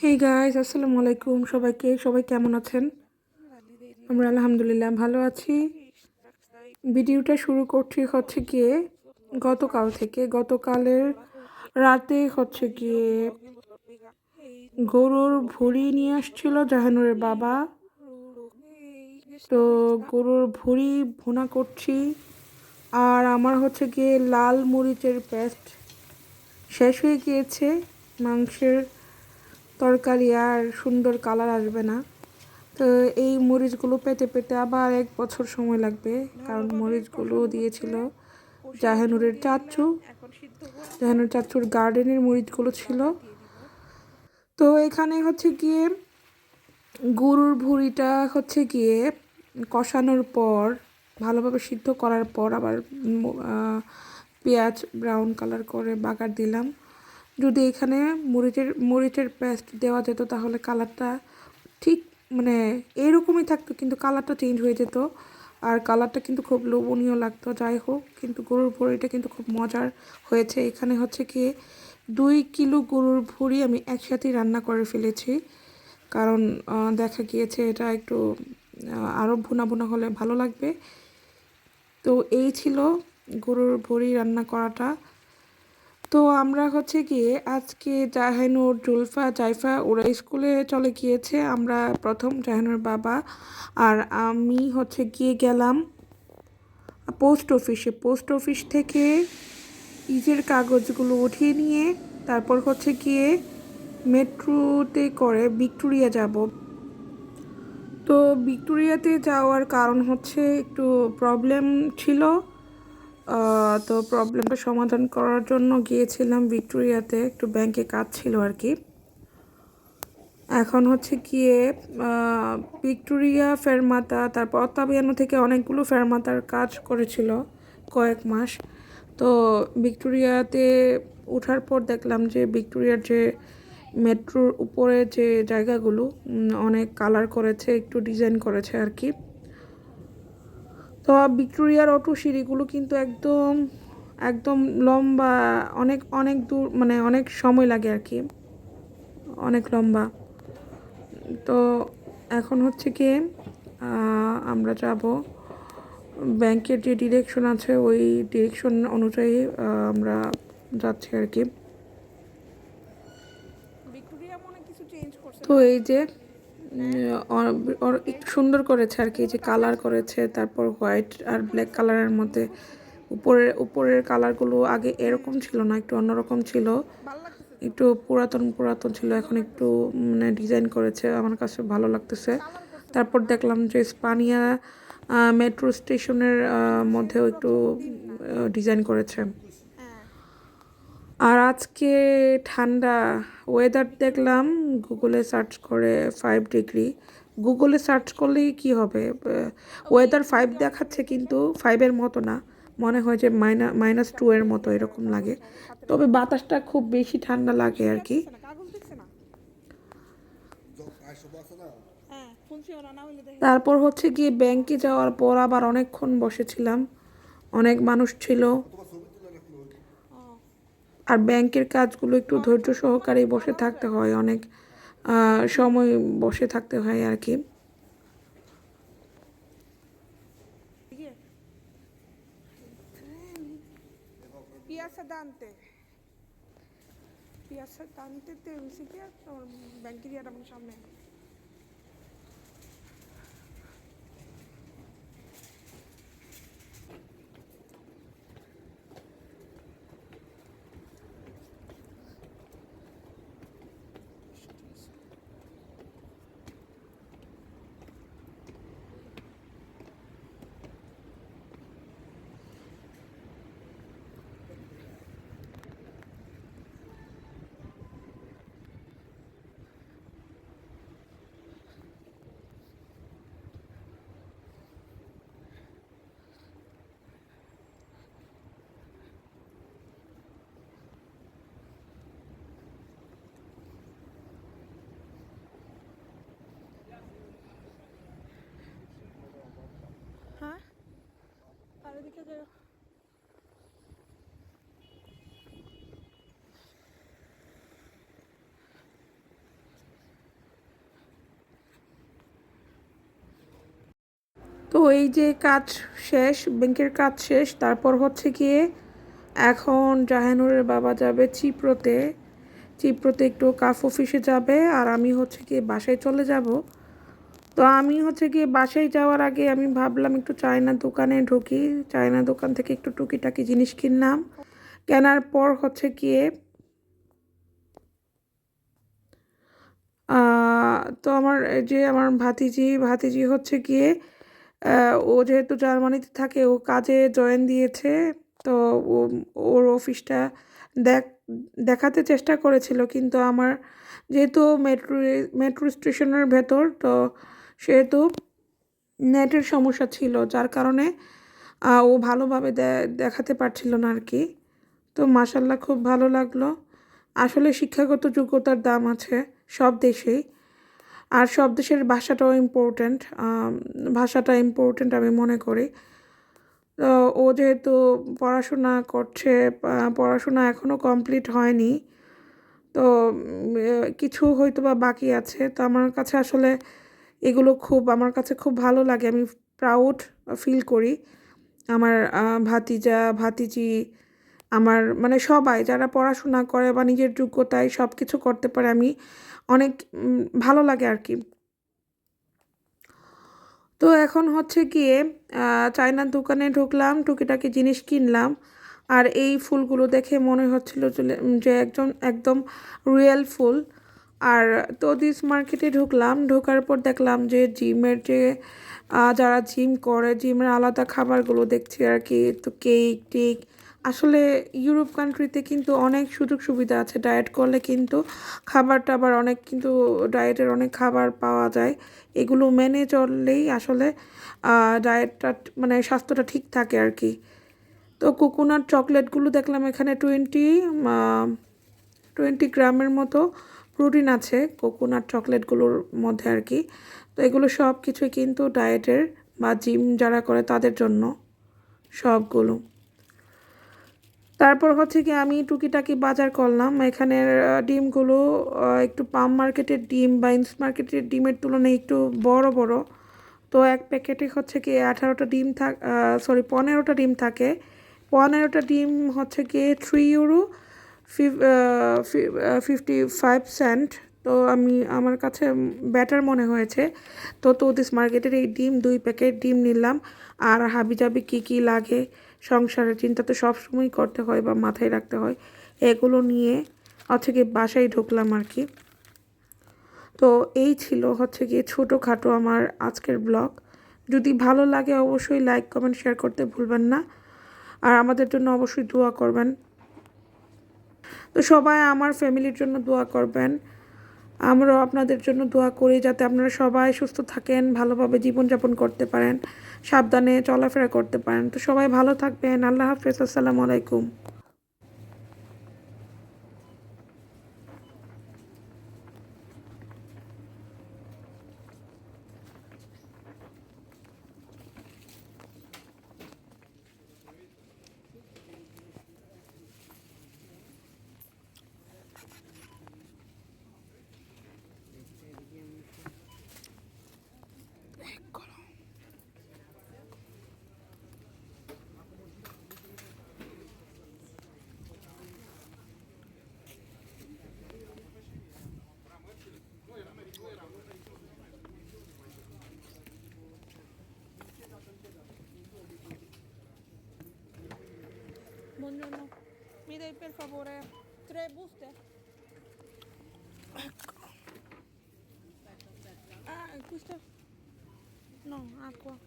Hey guys আসসালামু আলাইকুম সবাইকে। সবাই কেমন আছেন? আমরা আলহামদুলিল্লাহ ভালো আছি। ভিডিওটা শুরু করছি হচ্ছে গিয়ে গতকাল থেকে। গতকালের রাতে হচ্ছে গিয়ে গরুর ভুড়ি নিয়ে আসছিল জাহানুরের বাবা। তো গরুর ভুড়ি ভুনা করছি। আর আমার হচ্ছে গিয়ে লাল মরিচের পেস্ট শেষ হয়ে গিয়েছে। মাংসের তরকারি আর সুন্দর কালার আসবে না। তো এই মরিচগুলো পেতে পেতে আবার এক বছর সময় লাগবে, কারণ মরিচগুলো দিয়েছিল জাহানুরের চাচু। জাহানুর চাচুর গার্ডেনের মরিচগুলো ছিল। তো এখানে হচ্ছে গিয়ে গরুর ভুঁড়িটা হচ্ছে গিয়ে কষানোর পর, ভালোভাবে সিদ্ধ করার পর আবার পেঁয়াজ ব্রাউন কালার করে বাগার দিলাম। যদি এখানে মরিচের মরিচের পেস্ট দেওয়া যেত, তাহলে কালারটা ঠিক মানে এরকমই থাকতো, কিন্তু কালারটা চেঞ্জ হয়ে যেত। আর কালারটা কিন্তু খুব লোভনীয় লাগতো, যাই হোক, কিন্তু গরুর ভুঁড়িটা কিন্তু খুব মজার হয়েছে। এখানে হচ্ছে কি, দুই কিলো গরুর ভুঁড়ি আমি একসাথেই রান্না করে ফেলেছি। কারণ দেখা গিয়েছে এটা একটু আরও ভুনা ভুনা হলে ভালো লাগবে। তো এই ছিল গরুর ভুঁড়ি রান্না করাটা। তো আমরা হচ্ছে গিয়ে আজকে জাহানুর, জুলফা, জাইফা ওরা স্কুলে চলে গিয়েছে। আমরা প্রথম জাহানুর বাবা আর আমি হচ্ছে গিয়ে গেলাম পোস্ট অফিসে। পোস্ট অফিস থেকে ইজের কাগজগুলো উঠিয়ে নিয়ে তারপর হচ্ছে গিয়ে মেট্রোতে করে ভিক্টোরিয়া যাব। তো ভিক্টোরিয়াতে যাওয়ার কারণ হচ্ছে একটু প্রবলেম ছিল। তো প্রবলেমটা সমাধান করার জন্য গিয়েছিলাম ভিক্টোরিয়াতে, একটু ব্যাংকে কাজ ছিল আর কি এখন হচ্ছে গিয়ে ভিক্টোরিয়া, ফেরমাতা, তারপর অত্তাবিয়ানো থেকে অনেকগুলো ফেরমাতার কাজ করেছিল কয়েক মাস। তো ভিক্টোরিয়াতে ওঠার পর দেখলাম যে ভিক্টোরিয়ার যে মেট্রোর উপরে যে জায়গাগুলো অনেক কালার করেছে, একটু ডিজাইন করেছে আর কি তো ভিক্টোরিয়ার অটো সিঁড়িগুলো কিন্তু একদম একদম লম্বা অনেক অনেক দূর মানে অনেক সময় লাগে আর কি। অনেক লম্বা। তো এখন হচ্ছে কি আমরা যাব ব্যাংকের যে ডিরেকশন আছে ওই ডিরেকশন অনুযায়ী আমরা যাচ্ছি আর কি। তো এই যে একটু সুন্দর করেছে আর কি যে কালার করেছে তারপর হোয়াইট আর ব্ল্যাক কালারের মধ্যে উপরের উপরের কালারগুলো আগে এরকম ছিল না একটু অন্যরকম ছিল। একটু পুরাতন পুরাতন ছিল এখন একটু মানে ডিজাইন করেছে আমার কাছে ভালো লাগতেছে। তারপর দেখলাম যে স্পানিয়া মেট্রো স্টেশনের মধ্যেও একটু ডিজাইন করেছে। আর আজকে ঠান্ডা ওয়েদার দেখলাম গুগলে সার্চ করে ফাইভ ডিগ্রি গুগলে সার্চ করলেই কি হবে? ওয়েদার ফাইভ দেখাচ্ছে কিন্তু ফাইভের মতো না। মনে হয় যে মাইনা মাইনাস টু এর মতো এরকম লাগে। তবে বাতাসটা খুব বেশি ঠান্ডা লাগে আর কি। তারপর হচ্ছে গিয়ে ব্যাংকে যাওয়ার পর আবার অনেকক্ষণ বসেছিলাম। অনেক মানুষ ছিল। আর ব্যাংকের কাজগুলো একটু ধৈর্য সহকারে বসে থাকতে হয়, অনেক সময় বসে থাকতে হয় আর কি। পিয়াসা দানতে। পিয়াসা দানতে ব্যাংকের ইয়ার আমার সামনে। তো এই যে কাজ শেষ, ব্যাংকের কাজ শেষ, তারপর হচ্ছে গিয়ে এখন জাহানুরের বাবা যাবে চিপ্রোতে। চিপ্রোতে একটু কাফ অফিসে যাবে আর আমি হচ্ছে গিয়ে বাসায় চলে যাব। তো আমি হচ্ছে গিয়ে বাসায় যাওয়ার আগে আমি ভাবলাম একটু চায়না দোকানে ঢুকি। চায়না দোকান থেকে একটু টুকিটাকি জিনিস কিনলাম। কেনার পর হচ্ছে গিয়ে তো আমার যে আমার ভাতিজি ভাতিজি হচ্ছে গিয়ে ও যেহেতু জার্মানিতে থাকে, ও কাজে জয়েন দিয়েছে। তো ও, ওর অফিসটা দেখ, দেখাতে চেষ্টা করেছিল, কিন্তু আমার যেহেতু মেট্রো মেট্রো স্টেশনের ভেতর, তো সেহেতু নেটের সমস্যা ছিল, যার কারণে ও ভালোভাবে দেখাতে পারছিল না আর কি। তো মাসাল্লাহ খুব ভালো লাগল। আসলে শিক্ষাগত যোগ্যতার দাম আছে সব দেশেই। আর সব দেশের ভাষাটাও ইম্পর্ট্যান্ট ভাষাটা ইম্পর্ট্যান্ট আমি মনে করি। তো ও যেহেতু পড়াশোনা করছে পড়াশোনা এখনও কমপ্লিট হয়নি, তো কিছু হয়তো বা বাকি আছে। তো আমার কাছে আসলে এগুলো খুব, আমার কাছে খুব ভালো লাগে। আমি প্রাউড ফিল করি। আমার ভাতিজা, ভাতিজি, আমার মানে সবাই যারা পড়াশোনা করে বা নিজের যোগ্যতায় সব কিছু করতে পারে, আমি অনেক ভালো লাগে আর কি। তো এখন হচ্ছে গিয়ে চায়নার দোকানে ঢুকলাম, টুকিটাকি জিনিস কিনলাম। আর এই ফুলগুলো দেখে মনে হচ্ছিল যে- একজন, একদম রিয়েল ফুল। আর তো দিস মার্কেটে ঢুকলাম, ঢোকার পর দেখলাম যে জিমের যে যারা জিম করে, জিমের আলাদা খাবারগুলো দেখছি আর কি, তো কেক টেক, আসলে ইউরোপ কান্ট্রিতে কিন্তু অনেক সুযোগ সুবিধা আছে ডায়েট করলে কিন্তু খাবার টাবার অনেক কিন্তু ডায়েটের অনেক খাবার পাওয়া যায়, এগুলো মেনে চললেই আসলে ডায়েটটা মানে স্বাস্থ্যটা ঠিক থাকে আর কি। তো কোকোনাট চকলেটগুলো দেখলাম এখানে টোয়েন্টি টোয়েন্টি গ্রামের মতো প্রোটিন আছে, কোকোনাট চকলেটগুলোর মধ্যে আর কি। তো এগুলো সব কিছুই কিন্তু ডায়েটের বা জিম যারা করে তাদের জন্য সবগুলো। তারপর হচ্ছে কি আমি টুকিটাকি বাজার করলাম। এখানের ডিমগুলো একটু পাম মার্কেটের ডিম বা ইন্স মার্কেটের ডিমের তুলনায় একটু বড় বড়। তো এক প্যাকেটে হচ্ছে কি আঠারোটা ডিম থাক সরি পনেরোটা ডিম থাকে। পনেরোটা ডিম হচ্ছে কি three euro fifty five cent তো আমি, আমার কাছে ব্যাটার মনে হয়েছে। তো তো দিস মার্কেটের এই ডিম, দুই প্যাকেট ডিম নিলাম। আর হাবিজাবি কী কী লাগে, সংসারের চিন্তা তো সবসময় করতে হয় বা মাথায় রাখতে হয়, এগুলো নিয়ে হচ্ছে গিয়ে বাসায় ঢুকলাম আর কি। তো এই ছিল হচ্ছে গিয়ে ছোটোখাটো আমার আজকের ব্লগ। যদি ভালো লাগে অবশ্যই লাইক কমেন্ট শেয়ার করতে ভুলবেন না। আর আমাদের জন্য অবশ্যই দোয়া করবেন। তো সবাই আমার ফ্যামিলির জন্য দোয়া করবেন। আমরাও আপনাদের জন্য দোয়া করি যাতে আপনারা সবাই সুস্থ থাকেন, ভালোভাবে জীবনযাপন করতে পারেন, সাবধানে চলাফেরা করতে পারেন। তো সবাই ভালো থাকবেন। আল্লাহ হাফেজ। আসসালামু আলাইকুম। Mi dai per favore tre buste? Ah, questo? No, acqua.